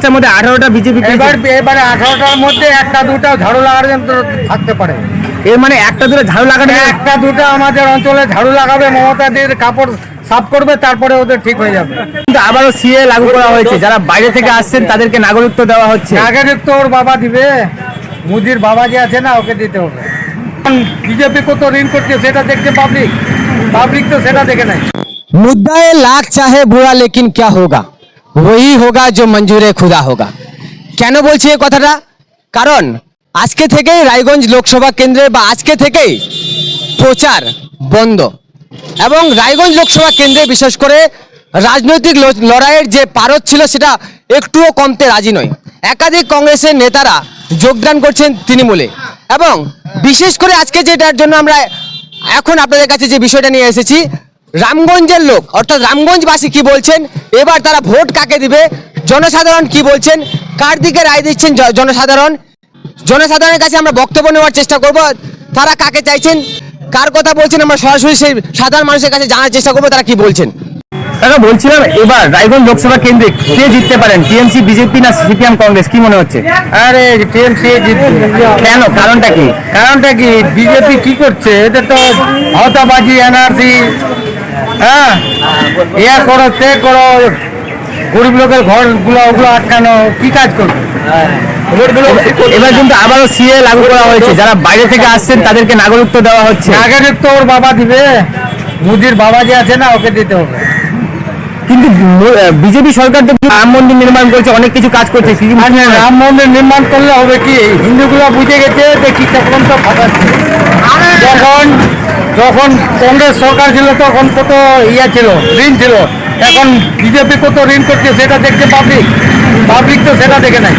একটার মধ্যে আঠারোটা বিজেপি এবারে আঠারোটার মধ্যে একটা দুটা ঝাড়ু লাগার যন্ত্র থাকতে পারে। এর মানে একটা দুটো ঝাড়ু লাগাবে একটা দুটো আমাদের অঞ্চলে ঝাড়ু লাগাবে মমতাদের কাপড় সাফ করবে তারপরে ওদের ঠিক হয়ে যাবে। কিন্তু আবারও সিএ লাগু করা হয়েছে। যারা বাইরে থেকে আসছেন তাদেরকে নাগরিকত্ব দেওয়া হচ্ছে। নাগরিকত্ব ওর বাবা দিবে। মুদির বাবা যে আছে না ওকে দিতে হবে। বিজেপি কত ঋণ করছে সেটা দেখছে পাবলিক পাবলিক তো সেটা দেখে নাই মুদ্রায় লাখ চাহে বুড়া লেকিন ক্যা হোগা? ওই হোগা যে মঞ্জুরে খুদা হোগা কেন বলছি এই কথাটা? কারণ আজকে থেকেই রায়গঞ্জ লোকসভা কেন্দ্রে বা আজকে থেকেই প্রচার বন্ধ। এবং রায়গঞ্জ লোকসভা কেন্দ্রে বিশেষ করে রাজনৈতিক লড়াইয়ের যে পারদ ছিল সেটা একটুও কমতে রাজি নয়। একাধিক কংগ্রেসের নেতারা যোগদান করছেন তৃণমূলে। এবং বিশেষ করে আজকে যেটার জন্য আমরা এখন আপনাদের কাছে যে বিষয়টা নিয়ে এসেছি রামগঞ্জের লোক অর্থাৎ রামগঞ্জবাসী কি বলছেন? এবার তারা ভোট কাকে দিবে? জনসাধারণ কি বলছেন? কার দিকে রায় দিচ্ছেন জনসাধারণ? জনসাধারণের কাছে আমরা বক্তব্য নেওয়ার চেষ্টা করব। তারা কাকে চাইছেন? কার কথা বলছেন? আমরা সরাসরি সেই সাধারণ মানুষের কাছে জানার চেষ্টা করব তারা কি বলছেন? দাদা বলছিলাম এবার রায়গঞ্জ লোকসভা কেন্দ্রে কে জিততে পারেন? টিএমসি বিজেপি না সিপিএম কংগ্রেস? কি মনে হচ্ছে? আরে টিএমসি জিতবে? কেন? কারণটা কি? কারণটা কি? বিজেপি কি করছে? এটা তো হতাবাজি এনআরসি হ্যাঁ? ইয়া করো তে করো গরিব লোকের ওগুলো আটকানো কি কাজ করবে? এবার কিন্তু আবারও সিএ লাগু করা হয়েছে। যারা বাইরে থেকে আসছেন তাদেরকে নাগরিকত্ব দেওয়া হচ্ছে। নাগরিক তো ওর বাবা দিবে। মুদির বাবা যে আছে না ওকে দিতে হবে। কিন্তু বিজেপি সরকার তো রাম মন্দির নির্মাণ করছে অনেক কিছু কাজ করছে? রাম মন্দির নির্মাণ করলে হবে কি? হিন্দুগুলো বুঝে গেছে যে কি চক্রান্ত ফাটাচ্ছে যখন যখন কংগ্রেস সরকার ছিল তখন কত ইয়া ছিল ঋণ ছিল। এখন বিজেপি কত ঋণ করছে সেটা দেখছে পাবলিক পাবলিক তো সেটা দেখে নাই।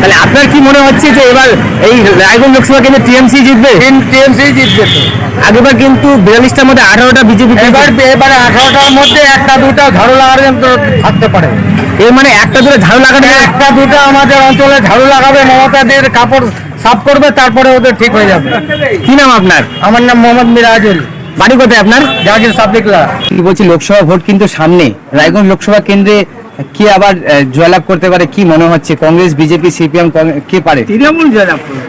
তাহলে আপনার কি মনে হচ্ছে যে এবার এই রায়গঞ্জ লোকসভা কেন্দ্রে টিএমসি জিতবে? টিএমসি জিতবে তো। আগেবার কিন্তু বিয়াল্লিশটার মধ্যে আঠারোটা বিজেপি এবার এবারে আঠারোটার মধ্যে একটা দুটা ঝাড়ু লাগার যন্ত্র থাকতে পারে। এর মানে একটা দুটো ঝাড়ু? একটা দুটা আমাদের অঞ্চলে ঝাড়ু লাগাবে মমতাদের কাপড় সাফ করবে তারপরে ওদের ঠিক হয়ে যাবে। কি নাম আপনার? আমার নাম মোহাম্মদ মিরাজুল। বাড়ি কোথায় আপনার? জাহাজের সাবলিকলা কি বলছি লোকসভা ভোট কিন্তু সামনে। রায়গঞ্জ লোকসভা কেন্দ্রে কে আবার জয়লাভ করতে পারে কি মনে হচ্ছে? কংগ্রেস বিজেপি সিপিএম কে পারে? তৃণমূল জয়লাভ করবে।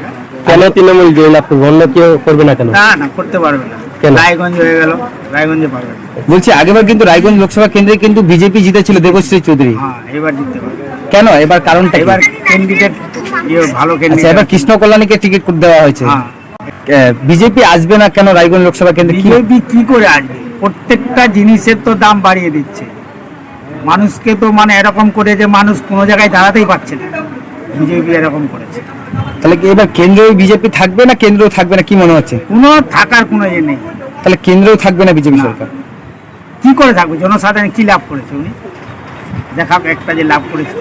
কেন তৃণমূল জয়লাভ করবে? অন্য কেউ করবে না কেন? না না করতে পারবে না? রায়গঞ্জ হয়ে গেল রায়গঞ্জে পারবে বলছি আগেবার কিন্তু রায়গঞ্জ লোকসভা কেন্দ্রে কিন্তু বিজেপি জিতেছিল দেবশ্রী চৌধুরী। হ্যাঁ এবার জিততে পারবে। কেন? এবার কারণটা এবার ক্যান্ডিডেট ইয়ে ভালো আচ্ছা ক্যান্ডিডেট এবার কৃষ্ণ কল্যাণীকে টিকিট দেওয়া হয়েছে। হ্যাঁ। বিজেপি আসবে না কেন রায়গঞ্জ লোকসভা কেন্দ্রে? কি বিজেপি কি করে আসবে? প্রত্যেকটা জিনিসের তো দাম বাড়িয়ে দিচ্ছে। মানুষকে তো মানে এরকম করে যে মানুষ কোনো জায়গায় দাঁড়াতেই পারছে না। বিজেপি এরকম করেছে। তাহলে কি এবার কেন্দ্রে বিজেপি থাকবে না কেন্দ্রেও থাকবে না? কি মনে হচ্ছে? কোনো থাকার কোনো ইয়ে নেই। তাহলে কেন্দ্রেও থাকবে না বিজেপি সরকার? কি করে থাকবে? জনসাধারণ কি লাভ করেছে উনি? দেখা একটা যে লাভ করেছে।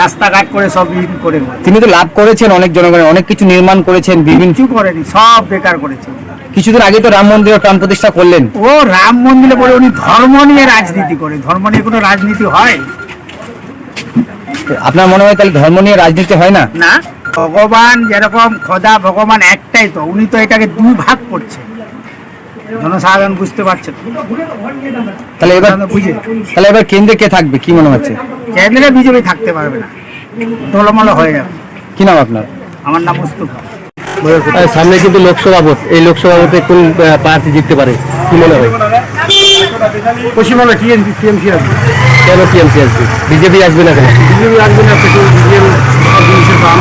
রাস্তাঘাট করে সব করে তিনি তো লাভ করেছেন অনেক জনগণের অনেক কিছু নির্মাণ করেছেন বিভিন্ন কিছু করেনি সব বেকার করেছে কিছুদিন আগে তো রাম মন্দিরের প্রাণ প্রতিষ্ঠা করলেন। ও রাম মন্দিরে বলে উনি ধর্ম নিয়ে রাজনীতি করে। ধর্ম নিয়ে কোনো রাজনীতি হয়? আপনার মনে হয় তাহলে ধর্ম নিয়ে রাজনীতি হয় না? না। ভগবান যেরকম খোদা ভগবান একটাই তো উনি তো এটাকে দুই ভাগ করছে। জনসাধারণ বুঝতে পারছে তাহলে এবার বুঝে তাহলে এবার কেন্দ্রে কে থাকবে কি মনে হচ্ছে? কেন্দ্রে বিজেপি থাকতে পারবে না। দোলমালো হয়ে যাবে। কি নাম আপনার? আমার নাম মুস্তফা। সামনে কিন্তু লোকসভা ভোট। এই লোকসভা ভোটে কোন প্রার্থী জিততে পারে? কি মনে হয়? পশ্চিমবঙ্গে টিএমসি টিএমসি আসবে। কেন টিএমসি আসবে? বিজেপি আসবে না কেন? বিজেপি আসবে না পেট্রোল ডিজেল জিনিসের দাম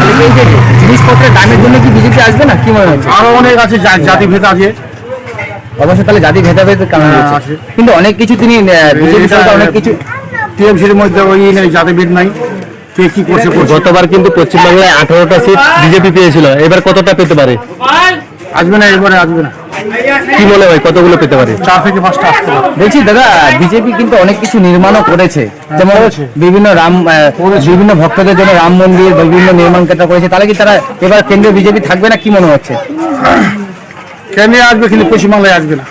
তাহলে এই যে জিনিসপত্রের দামের জন্য কি বিজেপি আসবে না? কি মনে হচ্ছে? আরও অনেক আছে জাতি ভেদ আছে। অবশ্যই তাহলে জাতি ভেদাভেদ কারণ হ্যাঁ, আছে। কিন্তু অনেক কিছু তিনি বিজেপি সরকার অনেক কিছু টিএমসির মধ্যে ওই নেই জাতি ভেদ নাই। কে কি করছে। গতবার কিন্তু পশ্চিমবাংলায় আঠারোটা সিট বিজেপি পেয়েছিল এবার কতটা পেতে পারে? আসবে না এবারে আসবে না। কি মনে হয় কতগুলো পেতে পারে? চার থেকে পাঁচটা আসতে বলছি দাদা বিজেপি কিন্তু অনেক কিছু নির্মাণও করেছে। যেমন বিভিন্ন রাম বিভিন্ন ভক্তদের জন্য রাম মন্দির বিভিন্ন নির্মাণ ক্ষেত্র করেছে। তাহলে কি তারা এবার কেন্দ্রীয় বিজেপি থাকবে না? কি মনে হচ্ছে? কেন আসবে কিন্তু পশ্চিমবাংলায় আসবে না।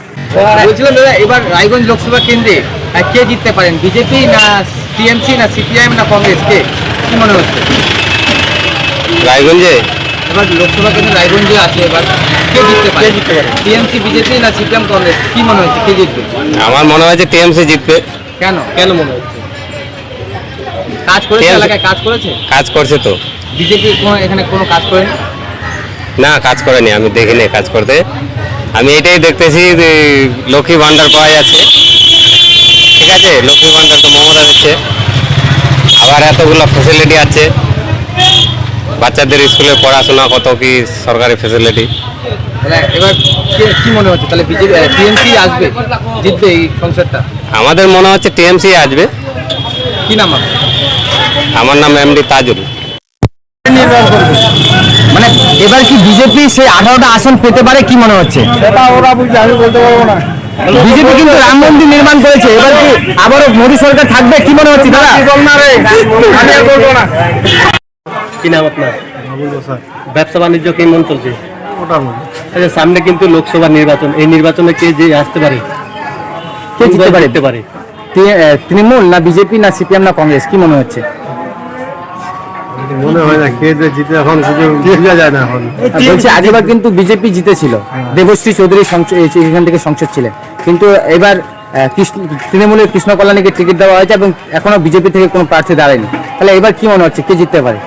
বলছিলাম দাদা এবার রায়গঞ্জ লোকসভা কেন্দ্রে কে জিততে পারেন? বিজেপি না টিএমসি না সিপিআইএম না কংগ্রেস? কে? কি মনে হচ্ছে? রায়গঞ্জে? এবার লোকসভা কেন্দ্রে রায়গঞ্জে আছে এবার? কে জিততে পারে? জিততে পারে? টিএমসি বিজেপি না সিপিএম কংগ্রেস? কি মনে হচ্ছে? কে জিতবে? আমার মনে হয়েছে টিএমসি জিতবে। কেন? কেন মনে হচ্ছে? কাজ করেছে এলাকায়? কাজ করেছে? কাজ করছে তো। বিজেপি কোনো এখানে কোনো কাজ করেনি? না কাজ করেনি। আমি দেখিনি কাজ করতে। আমি এটাই দেখতেছি যে লক্ষ্মী ভান্ডার পাওয়া যাচ্ছে। ঠিক আছে? লক্ষ্মী ভান্ডার তো মমতা দিচ্ছে। আবার এতগুলো ফেসিলিটি আছে। বাচ্চাদের স্কুলে পড়াশোনা কত কি সরকারি ফেসিলিটি তাহলে এবার কে- কি মনে হচ্ছে? তাহলে টিএমসি আসবে জিতবে এই সংসদটা? আমাদের মনে হচ্ছে টিএমসি আসবে। কি নাম আমার নাম এমডি তাজুল। মানে এবার কি বিজেপি সেই আঠারোটা আসন পেতে পারে কি মনে হচ্ছে? সেটা ওরা বুঝছে আমি বলতে পারব না। বিজেপি কিন্তু রাম মন্দির নির্মাণ করেছে এবার কি আবারও মোদী সরকার থাকবে কি মনে হচ্ছে দাদা কি নাম আপনার? ব্যবসা বাণিজ্য কেমন চলছে? ওটা আচ্ছা সামনে কিন্তু লোকসভা নির্বাচন এই নির্বাচনে কে যে আসতে পারে? কে জিততে পারে? জিততে পারে। তৃণমূল না বিজেপি না সিপিএম না কংগ্রেস? কি মনে হচ্ছে? মনে হয় না কে যে জিতে এখন বোঝা যায় না এখন। বলছি আগেবার কিন্তু বিজেপি জিতেছিল। দেবশ্রী চৌধুরী এখান থেকে সংসদ ছিলেন। কিন্তু এবার আহ, তৃণমূলের কৃষ্ণ কল্যাণীকে টিকিট দেওয়া হয়েছে এবং এখনও বিজেপি থেকে কোনো প্রার্থী দাঁড়ায়নি। তাহলে এবার কি মনে হচ্ছে? কে জিততে পারে?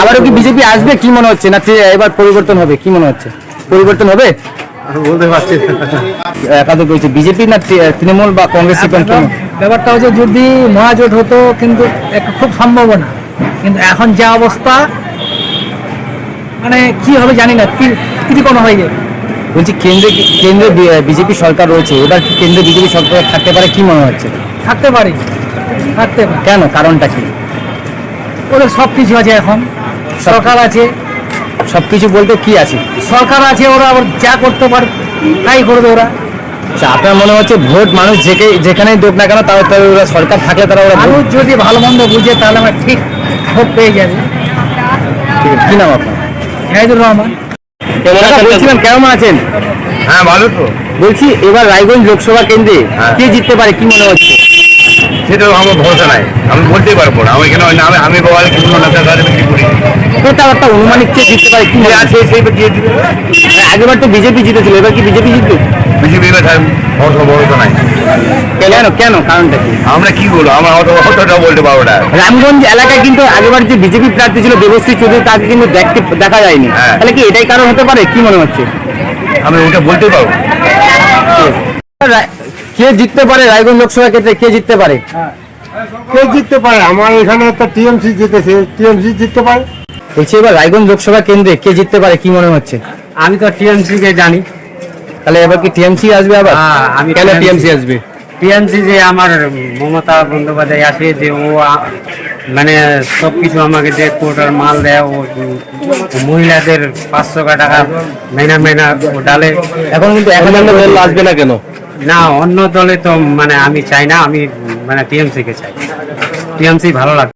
আবারও কি বিজেপি আসবে? কি মনে হচ্ছে? না এবার পরিবর্তন হবে? কি মনে হচ্ছে? পরিবর্তন হবে? বলতে পারছি না। বলছে বিজেপি না তৃণমূল বা কংগ্রেস ব্যাপারটা হচ্ছে যদি মহাজোট হতো কিন্তু খুব সম্ভাবনা। কিন্তু এখন যা অবস্থা মানে কি হবে জানি না ত্রিকোণ হয়ে যাবে? বলছি কেন্দ্রে কেন্দ্রে বিজেপি সরকার রয়েছে এবার কি কেন্দ্রে বিজেপি সরকার থাকতে পারে কি মনে হচ্ছে? থাকতে পারে। থাকতে পারে। কেন? কারণটা কি? ওদের সব কিছু আছে এখন। সরকার আছে। সবকিছু বলতে কি আছে? সরকার আছে ওরা আবার যা করতে পারে তাই করবে ওরা। আচ্ছা আপনার মনে হচ্ছে ভোট মানুষ যেকে যেখানেই দেখ না কেন তাও ওরা সরকার থাকলে তারা ওরা ভোট- মানুষ যদি ভালো মন্দ বুঝে তাহলে আমার ঠিক ভোট পেয়ে যাবে। ঠিক আছে। কি নাম আপনার? জাহিদুর রহমান। বলছিলাম কেমন আছেন? হ্যাঁ ভালো তো। বলছি এবার রায়গঞ্জ লোকসভা কেন্দ্রে হ্যাঁ। কে জিততে পারে কি মনে হচ্ছে? সেটা আমার ভরসা নাই। আমি বলতেই পারব না। আমি এখানে আমি আমি বাবা কিছু না তাদের কি করি। এটা একটা অনুমানিক কে জিততে পারে কি? আছে সেই দিয়ে দিবে মানে আগেবার তো বিজেপি জিতেছিল এবার কি বিজেপি জিতবে? বিজেপি ভরসা ভরসা নাই। কেন কেন কারণটা কি? আমরা কি বলব? আমার অত অতটা বলতে পারব না। রামগঞ্জ এলাকায় কিন্তু আগেবার যে বিজেপি প্রার্থী ছিল দেবশ্রী চৌধুরী তাকে কিন্তু দেখতে দেখা যায়নি। হ্যাঁ। তাহলে কি এটাই কারণ হতে পারে? কি মনে হচ্ছে? আমি ওটা বলতে পারব। কে জিততে পারে রায়গঞ্জ লোকসভা ক্ষেত্রে? কে জিততে পারে? কে জিততে পারে? আমার এখানে একটা টিএমসি জিতেছে। টিএমসি জিততে পারে? বলছি এবার রায়গঞ্জ লোকসভা কেন্দ্রে কে জিততে পারে কি মনে হচ্ছে? আমি তো টিএমসি কে জানি। তাহলে এবার কি টিএমসি আসবে আবার? হ্যাঁ, আমি কেন টিএমসি। আসবে? টিএমসি যে আমার মমতা বন্দ্যোপাধ্যায় আসে যে ও মানে সব কিছু আমাকে যে কোটার মাল দেয় ও মহিলাদের পাঁচশো টাকা মেনা মেনা ও ডালে। এখন কিন্তু এখন আসবে না কেন? না, অন্য দলে তো মানে আমি চাই না, আমি মানে টিএমসি কে চাই। টিএমসি ভালো লাগে